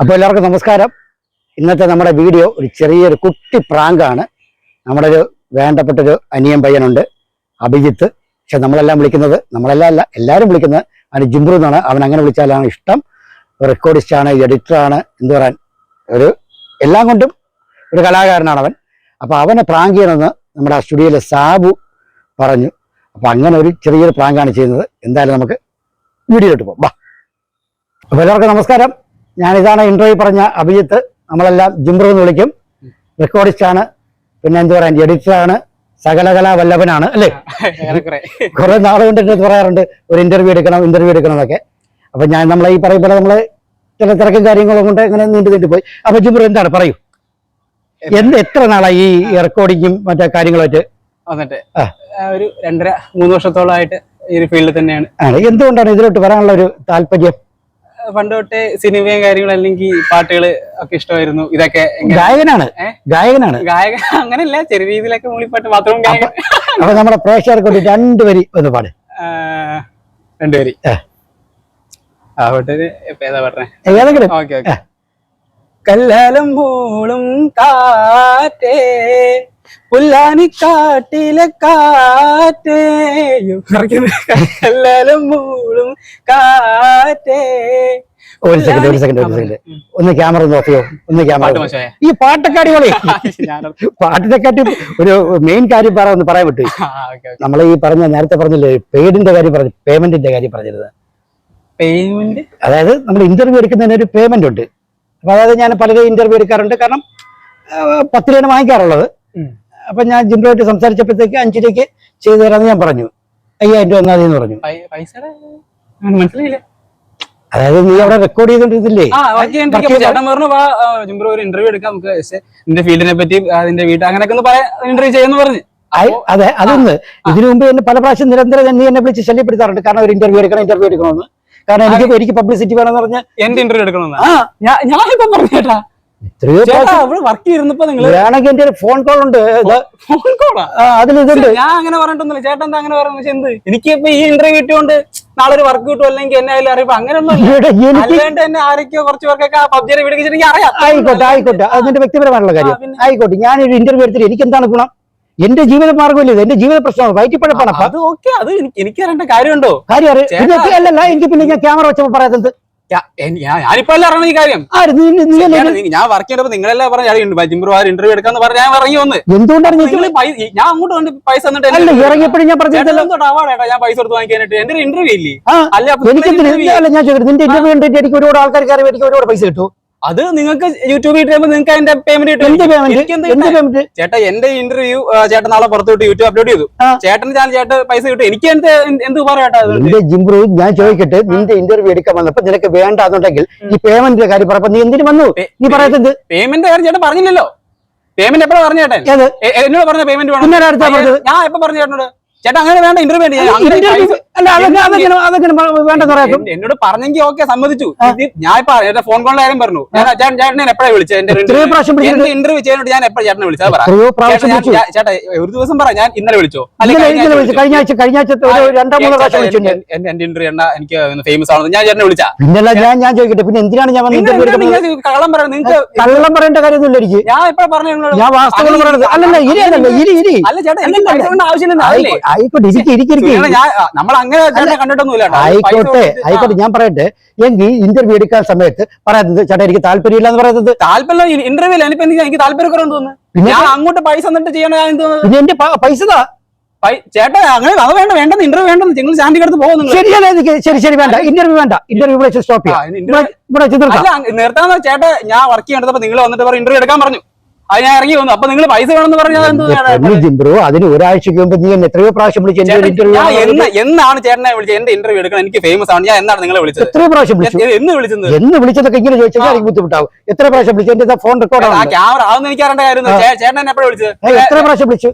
അപ്പോൾ എല്ലാവർക്കും നമസ്കാരം. ഇന്നത്തെ നമ്മുടെ വീഡിയോ ഒരു ചെറിയൊരു കുട്ടി പ്രാങ്കാണ്. നമ്മുടെ ഒരു വേണ്ടപ്പെട്ടൊരു അനിയൻ പയ്യനുണ്ട് അഭിജിത്ത്. പക്ഷെ നമ്മളെല്ലാം വിളിക്കുന്നത് നമ്മളെല്ലാം അല്ല എല്ലാവരും വിളിക്കുന്നത് അവന് ജിംബ്രു എന്നാണ്. അവൻ അങ്ങനെ വിളിച്ചാലാണ് ഇഷ്ടം. റെക്കോർഡിസ്റ്റാണ് എഡിറ്ററാണ് എന്ത് പറയാൻ ഒരു എല്ലാം കൊണ്ടും ഒരു കലാകാരനാണ് അവൻ അപ്പോൾ അവനെ പ്രാങ്ക് ചെയ്യണമെന്ന് നമ്മുടെ സ്റ്റുഡിയോയിലെ സാബു പറഞ്ഞു. അപ്പോൾ അങ്ങനെ ഒരു ചെറിയൊരു പ്രാങ്കാണ് ചെയ്യുന്നത്. എന്തായാലും നമുക്ക് വീഡിയോ ഇട്ട് പോകാം അപ്പോൾ എല്ലാവർക്കും നമസ്കാരം. ഞാൻ ഇതാണ് ഇന്റർവ്യൂ പറഞ്ഞ അഭിജിത്ത്. നമ്മളെല്ലാം ജിംബ്രു എന്ന് വിളിക്കും. റെക്കോർഡിസ്റ്റ് ആണ്. പിന്നെ എന്താ പറയാൻ? എഡിറ്ററാണ് സകലകലാ വല്ലഭനാണ് അല്ലേ? കുറെ നാളെ കൊണ്ട് എന്റെ പറയാറുണ്ട്. ഒരു ഇന്റർവ്യൂ എടുക്കണം ഇന്റർവ്യൂ എടുക്കണം എന്നൊക്കെ. അപ്പൊ ഞാൻ നമ്മളെ ഈ പറയും പോലെ നമ്മൾ ചില തിരക്കും കാര്യങ്ങളും കൊണ്ട് ഇങ്ങനെ നീണ്ടു നീണ്ടു പോയി. അപ്പൊ ജിംബ്രു എന്താണ്? പറയൂ. എന്ത്? എത്ര നാളായി ഈ റെക്കോർഡിങ്ങും മറ്റേ കാര്യങ്ങളുമായിട്ട് വന്നിട്ട്. ഒരു രണ്ടര മൂന്ന് വർഷത്തോളമായിട്ട് ഈ ഒരു ഫീൽഡിൽ തന്നെയാണ്. എന്തുകൊണ്ടാണ് ഇതിലോട്ട് വരാനുള്ള ഒരു താല്പര്യം? പണ്ട് തൊട്ടേ സിനിമയും കാര്യങ്ങളും അല്ലെങ്കിൽ പാട്ടുകൾ ഒക്കെ ഇഷ്ടമായിരുന്നു. ഇതൊക്കെ ഗായകനാണ്. ഗായകനാണ്. ഗായകൻ അങ്ങനെയല്ല ചെറിയ രീതിയിലൊക്കെ മൂളിപ്പാട്ട് മാത്രം ഗായകൻ അപ്പൊ നമ്മുടെ പ്രേക്ഷകർക്ക് വേണ്ടി രണ്ടുപേരി ഒന്ന് പാട്. രണ്ടുപേര് ഏതെങ്കിലും. Okay okay. കല്ലാലം മൂളും കാറ്റേ പുല്ലാനിക്കാട്ടിലെ കാറ്റേ അയ്യോ, മൂളും കാറ്റേ. ഒരു സെക്കൻഡ് ഒരു സെക്കൻഡ് ഒരു സെക്കൻഡ് ഒന്ന് ക്യാമറ നോക്കിയോ ഒന്ന് ക്യാമറ ഈ പാട്ടൊക്കെ അടിപൊളി. പാട്ടിനെക്കാട്ടി ഒരു മെയിൻ കാര്യം പറ ഒന്ന് പറയാൻ പറ്റൂ നമ്മൾ ഈ പറഞ്ഞ നേരത്തെ പറഞ്ഞില്ലേ പെയ്ഡിന്റെ കാര്യം പറഞ്ഞു പേയ്മെന്റിന്റെ കാര്യം പറഞ്ഞിരുന്നത്. പേയ്മെന്റ് അതായത് നമ്മൾ ഇന്റർവ്യൂ എടുക്കുന്നതിന് ഒരു പേയ്മെന്റ് ഉണ്ട്. അപ്പൊ അതായത് ഞാൻ പലരും ഇന്റർവ്യൂ എടുക്കാറുണ്ട്. കാരണം പത്ത് രൂപയാണ് വാങ്ങിക്കാറുള്ളത്. അപ്പൊ ഞാൻ ജിംബിലോട്ട് സംസാരിച്ചപ്പോഴത്തേക്ക് അഞ്ചു രൂപയ്ക്ക് ചെയ്തു തരാമെന്ന് ഞാൻ പറഞ്ഞു. അയ്യായിരം രൂപ എന്നാ പറഞ്ഞു. മനസ്സിലായില്ല. അതായത് നീ അവിടെ റെക്കോർഡ് ചെയ്തോണ്ടിരുന്നില്ലേ? ഒരു ഇന്റർവ്യൂ എടുക്കാം നമുക്ക് നിന്റെ ഫീൽഡിനെ പറ്റി അതിന്റെ വീട് അങ്ങനെയൊക്കെ ഒന്ന് പറയാൻ ഇന്റർവ്യൂ ചെയ്യുന്നു പറഞ്ഞു. അതെ അതൊന്ന്. ഇതിനു മുമ്പ് തന്നെ പല പ്രാവശ്യം നിരന്തരം നീ എന്നെ വിളിച്ച് ശല്യപ്പെടുത്താറുണ്ട്. കാരണം ഒരു ഇന്റർവ്യൂ എടുക്കണം ഇന്റർവ്യൂ എടുക്കണമെന്ന്. കാരണം എനിക്ക് എനിക്ക് പബ്ലിസിറ്റി വേണമെന്ന് പറഞ്ഞ എന്റെ ഇന്റർവ്യൂ എടുക്കണമെന്ന്? ഞാൻ ഞാനിപ്പോ പറഞ്ഞു ചേട്ടാ. എത്രയോ വർക്ക് ചെയ്തിരുന്നപ്പോ വേണമെങ്കിൽ എന്റെ ഫോൺ കോൾ ഉണ്ട്. ഫോൺ കോളാ ആ, അതിൽ ഇതുണ്ട് ഞാൻ അങ്ങനെ പറഞ്ഞിട്ടൊന്നുമില്ല. ചേട്ടൻ എന്താ അങ്ങനെ പറയുന്നത്? എന്ത്? എനിക്ക് ഇപ്പൊ ഈ ഇന്റർവ്യൂ കിട്ടിയോണ്ട് നാളെ ഒരു വർക്ക് കിട്ടും. അല്ലെങ്കിൽ എന്നെ അതിൽ അറിയിപ്പോ അങ്ങനെയൊന്നും അല്ലാണ്ട് തന്നെ ആരൊക്കെയോ കുറച്ച് പേർക്കൊക്കെ പബ്ജിയുടെ വീട് എനിക്ക് അറിയാം. ആയിക്കോട്ടെ ആയിക്കോട്ടെ. അതിന്റെ വ്യക്തിപരമായിട്ടുള്ള കാര്യം. ആയിക്കോട്ടെ ഞാൻ ഒരു ഇന്റർവ്യൂ എടുത്തിട്ട് എനിക്ക് എന്താണ് ഗുണം? എന്റെ ജീവിത മാർഗമില്ല ഇത്? എന്റെ ജീവിത പ്രശ്നമാണ്. വയറ്റിപ്പഴപ്പാണ് അത് ഓക്കെ അത് എനിക്ക് അറിയേണ്ട കാര്യമുണ്ടോ? കാര്യം അറിയാം. അല്ലല്ല. എനിക്ക് പിന്നെ ഞാൻ ക്യാമറ വെച്ചപ്പോ പറയാത്തത് ഞാനിപ്പോ അല്ല അറിയണം ഈ കാര്യം? ആര് ഞാൻ വർക്ക് ചെയ്തപ്പോ നിങ്ങളെല്ലാം പറഞ്ഞു ജിംബ്രോ ആ ഇന്റർവ്യൂ എടുക്കാന്ന് പറഞ്ഞ ഞാൻ ഇറങ്ങി വന്ന്. എന്തുകൊണ്ടാണ് ഞാൻ അങ്ങോട്ട് വന്ന് പൈസ ഇറങ്ങിയപ്പോഴും ഞാൻ പറഞ്ഞിട്ടല്ലോ ഞാൻ പൈസ കൊടുത്ത് വാങ്ങിക്കാനായിട്ട്. എന്റെ ഇന്റർവ്യൂ ഇല്ലേ? അല്ല എനിക്ക് നിന്റെ ഇന്റർവ്യൂ എനിക്ക് ഒരുപാട് ആൾക്കാർ കയറി എനിക്ക് ഒരുപാട് പൈസ കിട്ടും. അത് നിങ്ങൾക്ക് യൂട്യൂബിൽ ഇട്ടുമ്പോ നിങ്ങൾക്ക് അതിന്റെ പേയ്മെന്റ് കിട്ടും. ചേട്ടാ എന്റെ ഇന്റർവ്യൂ ചേട്ടൻ നാളെ പുറത്തു വിട്ട് യൂട്യൂബ് അപ്ലോഡ് ചെയ്തു. ചേട്ടൻ ഞാൻ ചേട്ടൻ പൈസ കിട്ടും. എനിക്ക് എന്ത് എന്ത് ജിംബ്രു ഞാൻ ചോദിക്കട്ടെ നിന്റെ ഇന്റർവ്യൂ എടുക്കാൻ വന്നപ്പോ നിനക്ക് വേണ്ടാന്നുണ്ടെങ്കിൽ ഈ പേയ്മെന്റിന്റെ കാര്യം പറഞ്ഞപ്പോ നീ എന്തിനു വന്നു? നീ പറയുന്നത് പേയ്മെന്റ് കാര്യം ചേട്ടൻ പറഞ്ഞില്ലല്ലോ. പേയ്മെന്റ് എപ്പോഴാണ് പറഞ്ഞു ചേട്ടൻ? ഏത്? എന്നോട് പറഞ്ഞ പേയ്മെന്റ് വേണം? ഞാൻ എപ്പോ പറഞ്ഞു ചേട്ടനോട്? ചേട്ടാ അങ്ങനെ വേണ്ട ഇന്റർവ്യൂ വേണ്ട. എന്നോട് പറഞ്ഞെങ്കിൽ ഓക്കെ സമ്മതിച്ചു. ഞാൻ ഇപ്പൊ എന്റെ ഫോൺ കോളിൽ കാര്യം പറഞ്ഞു. ഞാൻ ചേട്ടൻ ചേട്ടനെ എപ്പോഴാണ് വിളിച്ചത്? എന്റെ ഇന്റർവ്യൂ ചെയ്യാനോട് ഞാൻ എപ്പോഴും ചേട്ടനെ വിളിച്ചത്? പറയാം ചേട്ടാ, ഞാൻ- ഞാൻ- ഒരു ദിവസം പറ ഞാൻ ഇന്നലെ വിളിച്ചോ? കഴിഞ്ഞ ഇന്നലെ ആഴ്ച വിളിച്ചു. കഴിഞ്ഞ ആഴ്ച കഴിഞ്ഞ ആഴ്ച ഒരു രണ്ടോ മൂന്നോ പ്രാവശ്യം വിളിച്ചു ഞാൻ. എന്റെ ഇന്റർവ്യൂ എണ്ണ എനിക്ക് ഫേമസ് ആണെന്ന് ഞാൻ ചേട്ടനെ വിളിച്ചാ. പിന്നല്ല ഞാൻ ഞാൻ ചോദിക്കട്ടെ പിന്നെ എന്തിനാണ് ഞാൻ കള്ളം പറയുന്നത് നിങ്ങൾക്ക് കള്ളം പറയേണ്ട കാര്യമൊന്നുമില്ല എനിക്ക്. ഞാൻ എപ്പോഴാ പറഞ്ഞു ഞാൻ വാസ്തവങ്ങൾ പറയുന്നത് അല്ലല്ല ഇരി അല്ലല്ല ഇരി ഇരി. അല്ല ചേട്ടാ ആവശ്യമില്ല ആയിക്കോട്ടെ ഇരിക്കും ഇരിക്കും നിങ്ങൾ നമ്മൾ അങ്ങനെ കണ്ടിട്ടൊന്നുമില്ല. ആയിക്കോട്ടെ ആയിക്കോട്ടെ ഞാൻ പറയട്ടെ. എങ്കിൽ ഇന്റർവ്യൂ എടുക്കാൻ സമയത്ത് പറയുന്നത് ചേട്ടാ എനിക്ക് താല്പര്യമില്ല എന്ന് പറയുന്നത് താല്പര്യം ഇന്റർവ്യൂ എനിക്ക് താല്പര്യക്കുറവെന്ന് തോന്നുന്നു. ഞാൻ അങ്ങോട്ട് പൈസ എന്നിട്ട് ചെയ്യണ പിന്നെ എന്റെ പൈസ ചേട്ടാ അങ്ങനെ അത് വേണ്ട വേണ്ടെന്ന് ഇന്റർവ്യൂ വേണ്ടെന്ന് നിങ്ങൾ ശരി ശരി വേണ്ട. ഇന്റർവ്യൂ വേണ്ട. ഇന്റർവ്യൂ ഇവിടെ സ്റ്റോപ്പ് ചെയ്യാം. ഇവിടെ- ചേട്ടാ ഞാൻ വർക്ക് ചെയ്യേണ്ടത് നിങ്ങൾ വന്നിട്ട് ഇന്റർവ്യൂ എടുക്കാൻ പറഞ്ഞു. അത് ഞാൻ ഇറങ്ങി വന്നു. അപ്പൊ നിങ്ങൾ പൈസ വേണമെന്ന് പറഞ്ഞാൽ ജിംബ്രോ അതിന് ഒരാഴ്ചക്ക് മുമ്പ് നീ എന്നെ എത്രയോ പ്രാവശ്യം വിളിച്ചു എന്നാണ് ചേട്ടനെ വിളിച്ചത്? എന്റെ ഇന്റർവ്യൂ എടുക്കണം. എനിക്ക് ഫേമസ് ആണ്. ഞാൻ എന്നാണ് നിങ്ങളെ വിളിച്ചത്? എത്രയോ പ്രാവശ്യം വിളിച്ചു. എന്ന് വിളിച്ചത്? എന്ന് വിളിച്ചതൊക്കെ ഇങ്ങനെ ചോദിച്ചാൽ എനിക്ക് ബുദ്ധിമുട്ടാവും. എത്ര പ്രാവശ്യം വിളിച്ചു? എന്റെ ഫോൺ റെക്കോർഡ് ആ ക്യാമറ അതൊന്നും എനിക്ക് അറിയേണ്ട കാര്യം ചേട്ടൻ എന്നെ എപ്പോഴും വിളിച്ചത്? എത്ര പ്രാവശ്യം വിളിച്ചു?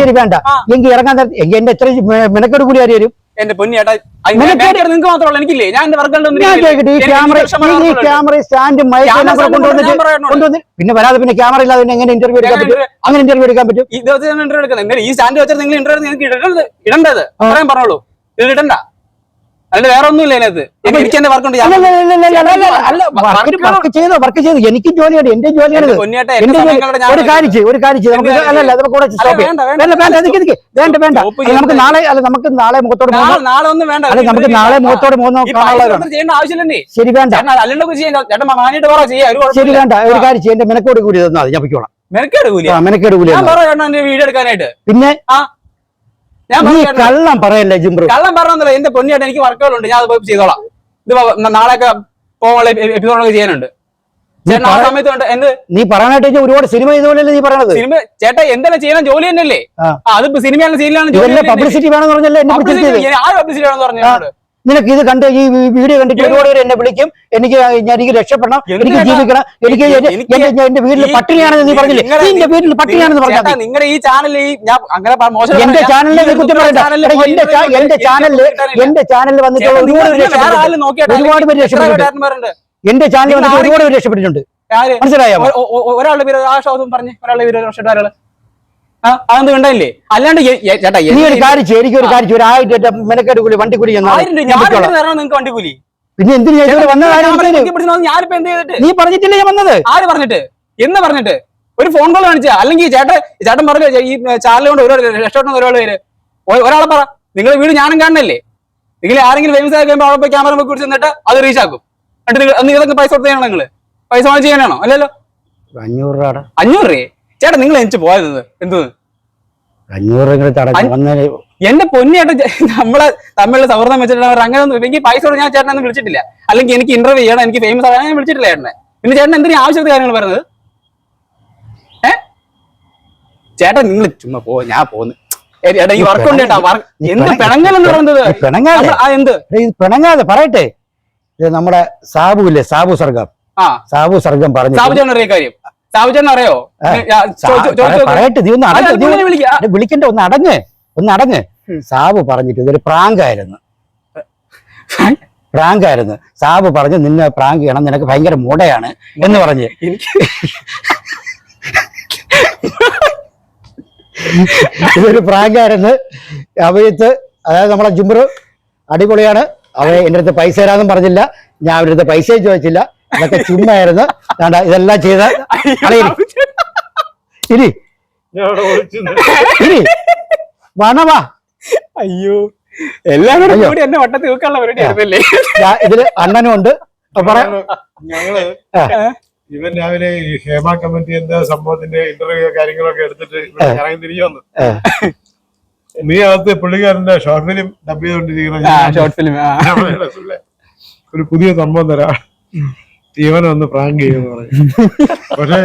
ശരി വേണ്ട. എങ്കിൽ ഇറങ്ങാൻ എങ്കിൽ എന്റെ എത്ര മെനക്കെട് കൂടി വരും? എന്റെ പൊന്നിയേട്ടാ നിങ്ങൾക്ക് മാത്രമല്ല എനിക്കില്ലേ? ഞാൻ എന്റെ വർക്കുകളുടെ ഈ ക്യാമറ ഈ സ്റ്റാൻഡും പിന്നെ വരാതെ പിന്നെ ക്യാമറ ഇല്ലാതെ എങ്ങനെ ഇന്റർവ്യൂ എടുക്കാൻ പറ്റും? അങ്ങനെ ഇന്റർവ്യൂ എടുക്കാൻ പറ്റും? വെച്ച് ഇന്റർവ്യൂ എടുക്കുന്നത്. ഈ സ്റ്റാൻഡ് വെച്ചാൽ നിങ്ങൾ ഇന്റർവ്യൂ നിങ്ങൾക്ക് ഇടേണ്ടത്. ഇടേണ്ടത് പറയാൻ പറഞ്ഞോളൂ. ഇത് ഇടണ്ട. അല്ല വേറെ ഒന്നുമില്ല അതിനകത്ത്. എനി- എനിക്ക് എന്റെ വർക്ക് വർക്ക് വർക്ക് വർക്ക് ചെയ്തോ വർക്ക് ചെയ്തു. എനിക്കും ജോലിയാണ് എന്റെ ജോലിയാണ് ഒരു കാര്യം ചെയ്യും ഒരു കാര്യം ചെയ്യും. നമുക്ക് കൂടെ സ്റ്റോപ്പ് വേണ്ട, വേണ്ട. നമുക്ക് നാളെ അല്ല നമുക്ക് നാളെ മുഖത്തോട് നാളെ ഒന്നും വേണ്ട. അല്ല നമുക്ക് നാളെ മുഖത്തോട് ചെയ്യേണ്ട ആവശ്യമില്ലേ ശരി വേണ്ട. ശരി വേണ്ട. ഒരു കാര്യം ചെയ്യേണ്ട എന്റെ മെനക്കോട് കൂടി തന്നാൽ ഞാൻ പൊയ്ക്കോളാം. മെനക്കേട് കൂലി മെനക്കേട് എന്റെ വീഡിയോ എടുക്കാനായിട്ട്. പിന്നെ ഞാൻ നീ പറഞ്ഞു ചേട്ടൻ, കള്ളം പറയല്ലേ ജിംബ്രു കള്ളം പറഞ്ഞില്ല എന്റെ പൊന്നിയായിട്ട് എനിക്ക് വർക്കുകളുണ്ട് ഞാൻ അത് പോയി ചെയ്തോളാം. ഇത് നാളെയൊക്കെ പോകാനുള്ള എപ്പിസോഡൊക്കെ ചെയ്യാനുണ്ട്. ചേട്ടൻ ആ സമയത്ത് എന്ത്? നീ പറയാനായിട്ട് ഒരുപാട് സിനിമ ഇതുപോലെയല്ലേ നീ പറയണത്? സിനിമ ചേട്ടാ എന്തെല്ലാം ചെയ്യണം? ജോലി തന്നെയല്ലേ. അത് സിനിമയാണ് ഇതല്ലേ പബ്ലിസിറ്റി വേണമെന്ന് പറഞ്ഞല്ലേ പബ്ലിസിറ്റി എന്നോട്. നിനക്ക് ഇത് കണ്ട് ഈ വീഡിയോ കണ്ടിട്ട്? ഒരുപാട് പേര് എന്നെ വിളിക്കും. എനിക്ക് ഞാൻ എനിക്ക് രക്ഷപ്പെടണം. എനിക്ക് ജീവിക്കണം. എനിക്ക് എന്റെ- വീട്ടിൽ പട്ടിണിയാണെന്ന് നീ പറഞ്ഞില്ലേ? എന്റെ വീട്ടിൽ പട്ടിണിയാണെന്ന് പറഞ്ഞാൽ നിങ്ങളുടെ ഈ ചാനലിൽ ഞാൻ അങ്ങനെ എന്റെ ചാനലിൽ ചാനലിനെ നീ കുറ്റം പറയണ്ട. എന്റെ എന്റെ ചാനലിൽ ചാനലിൽ എന്റെ ചാനലിൽ വന്നിട്ട് ഒരുപാട് പേര് രക്ഷപ്പെട്ടിട്ടുണ്ട്. എന്റെ ചാനലിൽ വന്നിട്ട് ഒരുപാട് പേര് രക്ഷപ്പെട്ടിട്ടുണ്ട്? മനസ്സിലായോ? ഒരാളുടെ പേര് ആ പറഞ്ഞു. ഒരാളുടെ പേര് വർഷത്തെ ഒരാൾ കണ്ടല്ലേ അല്ലാണ്ട് ചേട്ടാ നീ ഒരു കാര്യം ചേരിക്കും ഒരു കാര്യം ഒരു ആയിരം മെനക്കേട് കൂലി വണ്ടി കൂലി നിങ്ങൾക്ക് നിങ്ങൾക്ക് വണ്ടിക്കൂലി. പിന്നെ എന്തിനു ഞാനിപ്പോ എന്ത് ചെയ്തിട്ട്? നീ പറഞ്ഞിട്ടില്ലേ ഞാൻ വന്നത്? ആര് പറഞ്ഞിട്ട്? എന്ന് പറഞ്ഞിട്ട്. ഒരു ഫോൺ കോൾ കാണിച്ചാ. അല്ലെങ്കിൽ ചേട്ടൻ ചേട്ടൻ പറഞ്ഞു ഈ ചാനൽ കൊണ്ട് ഒരാൾ റെസ്റ്റോറന്റ് ഒരാൾ പേര്. ഒരാളെ പറ നിങ്ങൾ വീട് ഞാനും കാണണല്ലേ നിങ്ങൾ ആരെങ്കിലും ഫേമസ് ആയി കഴിയുമ്പോൾ അവിടെ പോയി ക്യാമറ പോയി പിടിച്ച് അത് റീച്ച് ആക്കും. എന്നിട്ട് നിങ്ങൾ നിങ്ങൾ ഇതൊക്കെ പൈസ കൊടുത്ത് നിങ്ങൾ പൈസ വാങ്ങിച്ച് ചെയ്യാനാണോ? അല്ലല്ലോ. അഞ്ഞൂറ് രൂപ അഞ്ഞൂറ് രൂപയെ? ചേട്ടാ നിങ്ങൾ എനിക്ക് പോയത് എന്ത് അഞ്ഞൂറ് അഞ്ഞ- എന്റെ പൊന്നിയായിട്ട് നമ്മളെ തമ്മിലുള്ള സൗഹൃദം വെച്ചിട്ട് അവർ അങ്ങനെ ഒന്നും എനിക്ക് പൈസ കൊടുത്ത് ഞാൻ ചേട്ടനെ വിളിച്ചിട്ടില്ല. അല്ലെങ്കിൽ എനിക്ക് ഇന്റർവ്യൂ ചെയ്യണം എനിക്ക് ഫേമസ് ആവാൻ ഞാൻ വിളിച്ചിട്ടില്ല ചേട്ടനെ. പിന്നെ ചേട്ടൻ എന്തിനാ ആവശ്യത്തെ കാര്യങ്ങൾ പറയുന്നത്? ഏ? ചേട്ടൻ നിങ്ങൾ ചുമ്മാ പോ ഞാൻ പോന്ന്. ചേട്ടാ ഈ വർക്ക് ഉണ്ട് ചേട്ടാ work- എന്ത് പിണങ്ങ- പിണങ്ങൽ എന്ന് പറയുന്നത്? എന്ത്? പിണങ്ങാതെ പറയട്ടെ. നമ്മുടെ സാബു ഇല്ലേ സാബു സർഗം. ആ. സാബു സർഗം പറഞ്ഞു. സാബുചേട്ടൻ അറിയ കാര്യം. സാബുചേട്ടൻ അറിയോ. പറയട്ടെ നീ ഒന്ന് വിളിക്കണ്ട ഒന്ന് അടഞ്ഞ് ഒന്ന് അടഞ്ഞ് സാബ് പറഞ്ഞിട്ട് ഇതൊരു പ്രാങ്ക് ആയിരുന്നു പ്രാങ്ക് ആയിരുന്നു സാബ് പറഞ്ഞു നിന്നെ പ്രാങ്ക് ചെയ്യണം നിനക്ക് ഭയങ്കര മുടയാണ് എന്ന് പറഞ്ഞ്. ഇതൊരു പ്രാങ്ക് ആയിരുന്നു അവയത്ത് അതായത് നമ്മളെ ജുംബർ അടിപൊളിയാണ്. അവ എന്റെ അടുത്ത് പൈസ തരാമെന്നും പറഞ്ഞില്ല. ഞാൻ അവരുടെ അടുത്ത് പൈസയും ചോദിച്ചില്ല. ഇതൊക്കെ ചുമ്മായിരുന്നു. വേണ്ട ഇതെല്ലാം ചെയ്ത ഇരി. ഇരി. വണവാ അയ്യോ. എല്ലാവരും കൂടി എന്നെ വട്ടത്തിൽ വെക്കാനുള്ള പരിപാടി ആയിരുന്നല്ലേ? ഇതിൽ അണ്ണനും ഉണ്ട്. ഞങ്ങൾ ഇവൻ രാവിലെ ഈ ഹേമ കമ്മിറ്റി എന്താ സംഭവത്തിന്റെ ഇന്റർവ്യൂ കാര്യങ്ങളൊക്കെ എടുത്തിട്ട് ഇറങ്ങി തിരിഞ്ഞു വന്നു. നീ അകത്ത് പുള്ളിക്കാരന്റെ ഷോർട്ട് ഫിലിം ഡബ് ചെയ്തോണ്ടിരിക്കുന്ന ഷോർട്ട് ഫിലിം ആ. ഞാൻ പറഞ്ഞു, "സുല്ലേ, ഒരു പുതിയ സംഭവം തരാ. ഇവൻ ഒന്ന് പ്രാങ്ക് ചെയ്യുമെന്ന് പറഞ്ഞു പക്ഷെ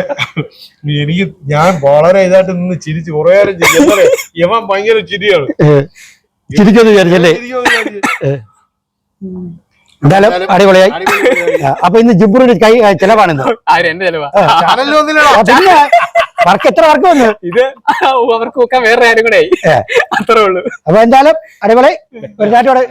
എനിക്ക് ഞാൻ വളരെ ഇതായിട്ട് നിന്ന് ചിരിച്ച് കുറെ നേരം ചിരിച്ചു. ഇവൻ ഭയങ്കര ചിരിയാണ്. ചിരിച്ചെന്ന് വിചാരിച്ചല്ലേ. എന്തായാലും അടിപൊളിയായി. അപ്പൊ ഇന്ന് ജുംബുറിന് കൈ ചെലവാണെന്ന്. ആര് എന്റെ ചെലവാ. ആ, പിന്നെ വർക്ക് എത്ര വർക്ക് വന്നു? ഇത് അവർക്ക് വെക്കാൻ വേറെ ആരും കൂടെ ആയി. അത്രേ ഉള്ളൂ. അപ്പൊ എന്തായാലും അടിപൊളി. ഒരു ചാറ്റോടെ